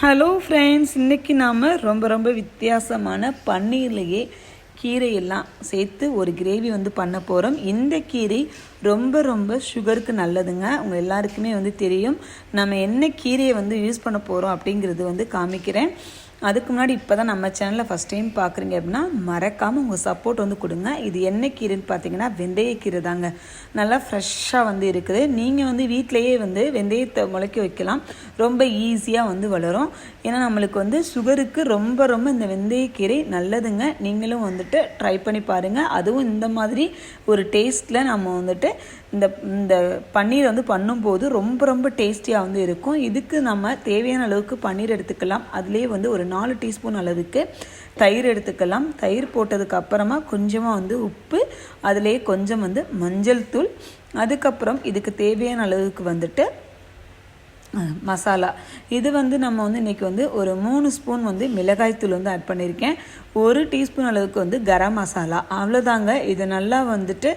Hello friends இன்றைக்கி நாம் ரொம்ப ரொம்ப வித்தியாசமான பன்னீர்லேயே கீரையெல்லாம் சேர்த்து ஒரு கிரேவி வந்து பண்ண போகிறோம் இந்த கீரை ரொம்ப ரொம்ப சுகருக்கு நல்லதுங்க. அவங்க எல்லாருக்குமே வந்து தெரியும். நம்ம என்ன கீரையை வந்து யூஸ் பண்ண போகிறோம் அப்படிங்கிறது வந்து காமிக்கிறேன். அதுக்கு முன்னாடி இப்போ தான் நம்ம சேனலில் ஃபஸ்ட் டைம் பார்க்குறீங்க அப்படின்னா மறக்காமல் உங்கள் சப்போர்ட் வந்து கொடுங்க. இது என்ன கீரைன்னு பார்த்தீங்கன்னா வெந்தயக்கீரை தாங்க. நல்லா ஃப்ரெஷ்ஷாக வந்து இருக்குது. நீங்கள் வந்து வீட்டிலையே வந்து வெந்தயத்தை முளைக்க வைக்கலாம். ரொம்ப ஈஸியாக வந்து வளரும். ஏன்னா நம்மளுக்கு வந்து சுகருக்கு ரொம்ப ரொம்ப இந்த வெந்தயக்கீரை நல்லதுங்க. நீங்களும் வந்துட்டு ட்ரை பண்ணி பாருங்கள் அதுவும் இந்த மாதிரி ஒரு டேஸ்ட்டில் நம்ம வந்துட்டு இந்த இந்த பன்னீர் வந்து பண்ணும்போது ரொம்ப ரொம்ப டேஸ்டியாக வந்து இருக்கும். இதுக்கு நம்ம தேவையான அளவுக்கு பன்னீர் எடுத்துக்கலாம். அதுலேயே வந்து ஒரு நாலு டீஸ்பூன் அளவுக்கு தயிர் எடுத்துக்கலாம். தயிர் போட்டதுக்கு அப்புறமா கொஞ்சமாக வந்து உப்பு அதுலேயே கொஞ்சம் வந்து மஞ்சள் தூள். அதுக்கப்புறம் இதுக்கு தேவையான அளவுக்கு வந்துட்டு மசாலா. இது வந்து நம்ம வந்து இன்றைக்கி வந்து ஒரு மூணு ஸ்பூன் வந்து மிளகாய்த்தூள் வந்து ஆட் பண்ணியிருக்கேன் ஒரு டீஸ்பூன் அளவுக்கு வந்து கரம் மசாலா. அவ்வளோதாங்க இது நல்லா வந்துட்டு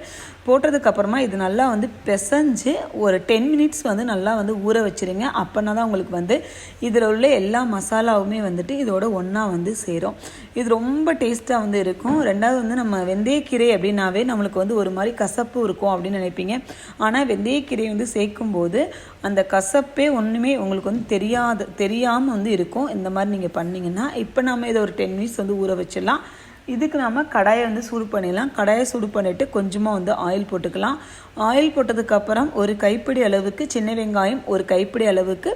போட்டதுக்கப்புறமா இது நல்லா வந்து பிசைஞ்சு ஒரு டென் மினிட்ஸ் வந்து நல்லா வந்து ஊற வச்சுருங்க. அப்போனா தான் உங்களுக்கு வந்து இதில் உள்ள எல்லா மசாலாவுமே வந்துட்டு இதோட ஒன்றா வந்து சேரும். இது ரொம்ப டேஸ்ட்டாக வந்து இருக்கும். ரெண்டாவது வந்து நம்ம வெந்தயக்கீரை அப்படின்னாவே நம்மளுக்கு வந்து ஒரு மாதிரி கசப்பு இருக்கும் அப்படின்னு நினைப்பீங்க. ஆனால் வெந்தயக்கீரை வந்து சேர்க்கும்போது அந்த கசப்பே ஒன்றுமே உங்களுக்கு வந்து தெரியாத தெரியாமல் வந்து இருக்கும். இந்த மாதிரி நீங்கள் பண்ணிங்கன்னா இப்போ நம்ம இதை ஒரு டென் மினிட்ஸ் வந்து ஊற வச்சிடலாம். இதுக்கு நாம் கடாயை வந்து சூடு பண்ணிடலாம். கடாயை சூடு பண்ணிவிட்டு கொஞ்சமாக வந்து ஆயில் போட்டுக்கலாம். ஆயில் போட்டதுக்கப்புறம் ஒரு கைப்பிடி அளவுக்கு சின்ன வெங்காயம் ஒரு கைப்பிடி அளவுக்கு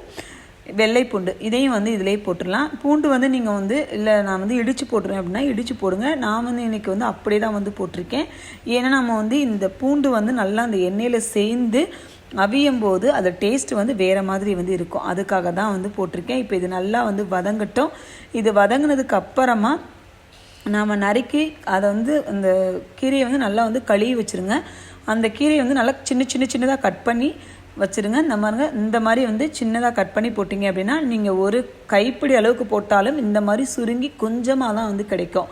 வெள்ளை பூண்டு இதையும் வந்து இதிலே போட்டுடலாம். பூண்டு வந்து நீங்கள் வந்து இல்லை நான் வந்து இடித்து போட்டுருவேன் அப்படின்னா இடித்து போடுங்க. நான் வந்து இன்றைக்கி வந்து அப்படியே தான் வந்து போட்டிருக்கேன். ஏன்னா நம்ம வந்து இந்த பூண்டு வந்து நல்லா அந்த எண்ணெயில் சேர்ந்து அவியும் போது அந்த டேஸ்ட் வந்து வேறு மாதிரி வந்து இருக்கும். அதுக்காக தான் வந்து போட்டிருக்கேன். இப்போ இது நல்லா வந்து வதங்கட்டும். இது வதங்கினதுக்கு அப்புறமா நாம் நறுக்கி அதை வந்து அந்த கீரையை வந்து நல்லா வந்து கழுவி வச்சுருங்க. அந்த கீரையை வந்து நல்லா சின்ன சின்ன சின்னதாக கட் பண்ணி வச்சுருங்க. இந்த மாதிரிங்க இந்த மாதிரி வந்து சின்னதாக கட் பண்ணி போட்டிங்க அப்படின்னா நீங்கள் ஒரு கைப்பிடி அளவுக்கு போட்டாலும் இந்த மாதிரி சுருங்கி கொஞ்சமாக தான் வந்து கிடைக்கும்.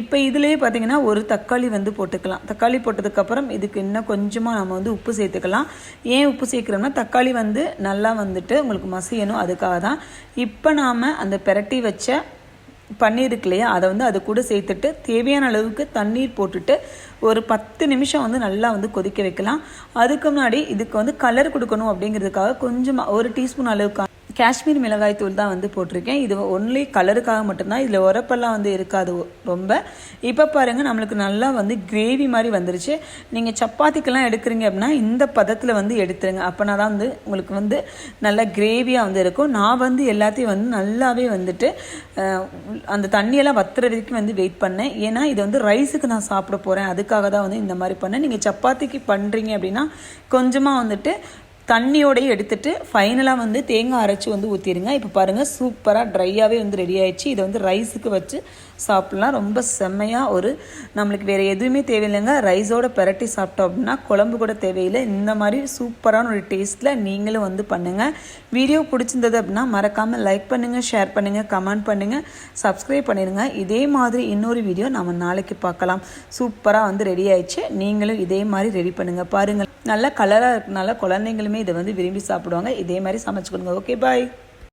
இப்போ இதுலேயே பார்த்தீங்கன்னா ஒரு தக்காளி வந்து போட்டுக்கலாம். தக்காளி போட்டதுக்கப்புறம் இதுக்கு இன்னும் கொஞ்சமாக நம்ம வந்து உப்பு சேர்த்துக்கலாம். ஏன் உப்பு சேர்க்குறோம்னா தக்காளி வந்து நல்லா வந்துட்டு உங்களுக்கு மசியணும் அதுக்காக தான் இப்போ நாம் அந்த பெரட்டி வச்ச பண்ணியிருக்கு இல்லையா அதை வந்து அது கூட சேர்த்துட்டு தேவையான அளவுக்கு தண்ணீர் போட்டுட்டு ஒரு பத்து நிமிஷம் வந்து நல்லா வந்து கொதிக்க வைக்கலாம். அதுக்கு முன்னாடி இதுக்கு வந்து கலர் கொடுக்கணும் அப்படிங்கிறதுக்காக கொஞ்சமாக ஒரு டீஸ்பூன் அளவுக்கு காஷ்மீர் மிளகாய் தூள் தான் வந்து போட்டிருக்கேன். இது ஒன்லி கலருக்காக மட்டும்தான். இதில் உரப்பெல்லாம் வந்து இருக்காது ரொம்ப. இப்போ பாருங்கள் நம்மளுக்கு நல்லா வந்து கிரேவி மாதிரி வந்துருச்சு. நீங்கள் சப்பாத்திக்கெல்லாம் எடுக்கிறீங்க அப்படின்னா இந்த பதத்தில் வந்து எடுத்துருங்க. அப்போனா தான் வந்து உங்களுக்கு வந்து நல்லா கிரேவியாக வந்து இருக்கும். நான் வந்து எல்லாத்தையும் வந்து நல்லாவே வந்துட்டு அந்த தண்ணியெல்லாம் வத்துற வரைக்கும் வந்து வெயிட் பண்ணேன். ஏன்னா இது வந்து ரைஸுக்கு நான் சாப்பிட போகிறேன் அதுக்காக தான் வந்து இந்த மாதிரி பண்ணேன். நீங்கள் சப்பாத்திக்கு பண்ணுறீங்க அப்படின்னா கொஞ்சமாக வந்துட்டு தண்ணியோடையே எடுத்துட்டு ஃபைனலாக வந்து தேங்காய் அரைச்சி வந்து ஊற்றிடுங்க இப்போ பாருங்கள் சூப்பராக ட்ரையாகவே வந்து ரெடி ஆயிடுச்சு. இதை வந்து ரைஸுக்கு வச்சு சாப்பிட்லாம். ரொம்ப செம்மையாக ஒரு நம்மளுக்கு வேறு எதுவுமே தேவையில்லைங்க. ரைஸோட பெரட்டி சாப்பிட்டோம் அப்படின்னா குழம்பு கூட தேவையில்லை. இந்த மாதிரி சூப்பரான ஒரு டேஸ்ட்டில் நீங்களும் வந்து பண்ணுங்கள் வீடியோ பிடிச்சிருந்தது அப்படின்னா மறக்காமல் லைக் பண்ணுங்கள் ஷேர் பண்ணுங்கள் கமெண்ட் பண்ணுங்கள் சப்ஸ்கிரைப் பண்ணிடுங்க இதே மாதிரி இன்னொரு வீடியோ நம்ம நாளைக்கு பார்க்கலாம். சூப்பராக வந்து ரெடி ஆயிடுச்சு. நீங்களும் இதே மாதிரி ரெடி பண்ணுங்கள் பாருங்கள் நல்ல கலராக இருக்கனால குழந்தைங்களுமே இதை வந்து விரும்பி சாப்பிடுவாங்க. இதே மாதிரி சமைச்சு கொடுங்க ஓகே பாய்